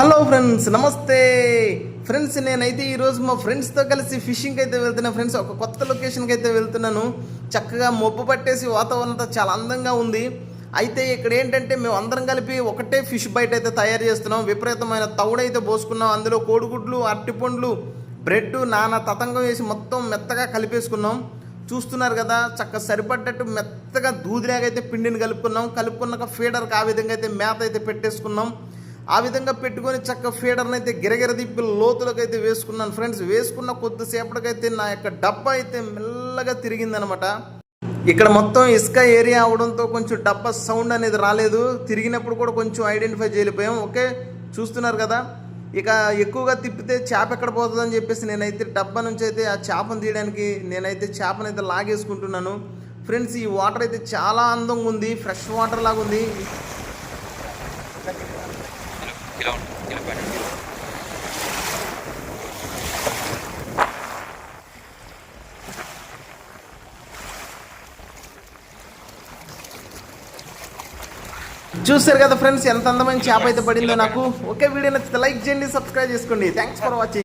Hello friends నమస్తే friends నేనైతే ఈరోజు మా ఫ్రెండ్స్తో కలిసి ఫిషింగ్కి అయితే వెళ్తున్నా. ఫ్రెండ్స్ ఒక కొత్త లొకేషన్కి అయితే వెళ్తున్నాను. చక్కగా మబ్బు పట్టేసి వాతావరణం చాలా అందంగా ఉంది. అయితే ఇక్కడ ఏంటంటే మేము అందరం కలిపి ఒకటే ఫిష్ బైట్ అయితే తయారు చేస్తున్నాం. విపరీతమైన తవుడైతే పోసుకున్నాం. అందులో కోడిగుడ్లు అరటిపండ్లు బ్రెడ్ నానా తతంగం వేసి మొత్తం మెత్తగా కలిపేసుకున్నాం. చూస్తున్నారు కదా చక్క సరిపడ్డట్టు మెత్తగా దూదిలాగైతే పిండిని కలుపుకున్నాం. కలుపుకున్నాక ఫీడర్కి ఆ విధంగా అయితే మేత అయితే పెట్టేసుకున్నాం. ఆ విధంగా పెట్టుకొని చక్క ఫీడర్ని అయితే గిరగిర తిప్పి లోతులకు అయితే వేసుకున్నాను. ఫ్రెండ్స్ వేసుకున్న కొద్దిసేపటికైతే నా యొక్క డబ్బా అయితే మెల్లగా తిరిగిందనమాట. ఇక్కడ మొత్తం ఇసుక ఏరియా అవడంతో కొంచెం డబ్బా సౌండ్ అనేది రాలేదు. తిరిగినప్పుడు కూడా కొంచెం ఐడెంటిఫై చేయలేకపోయాం. ఓకే చూస్తున్నారు కదా. ఇక ఎక్కువగా తిప్పితే చేప ఎక్కడ పోతుందని చెప్పేసి నేనైతే డబ్బా నుంచి అయితే ఆ చేపను తీయడానికి నేనైతే చేపనైతే అయితే లాగేసుకుంటున్నాను. ఫ్రెండ్స్ ఈ వాటర్ అయితే చాలా అందంగా ఉంది. ఫ్రెష్ వాటర్ లాగా ఉంది. ఇలా ఉంటుంది ఇలా పెట్టండి చూసారు కదా ఫ్రెండ్స్ ఎంత అందమైన చేప అయితే పడిందో నాకు. ఒకే వీడియో నచ్చితే లైక్ చేయండి సబ్స్క్రైబ్ చేసుకోండి. Thanks for watching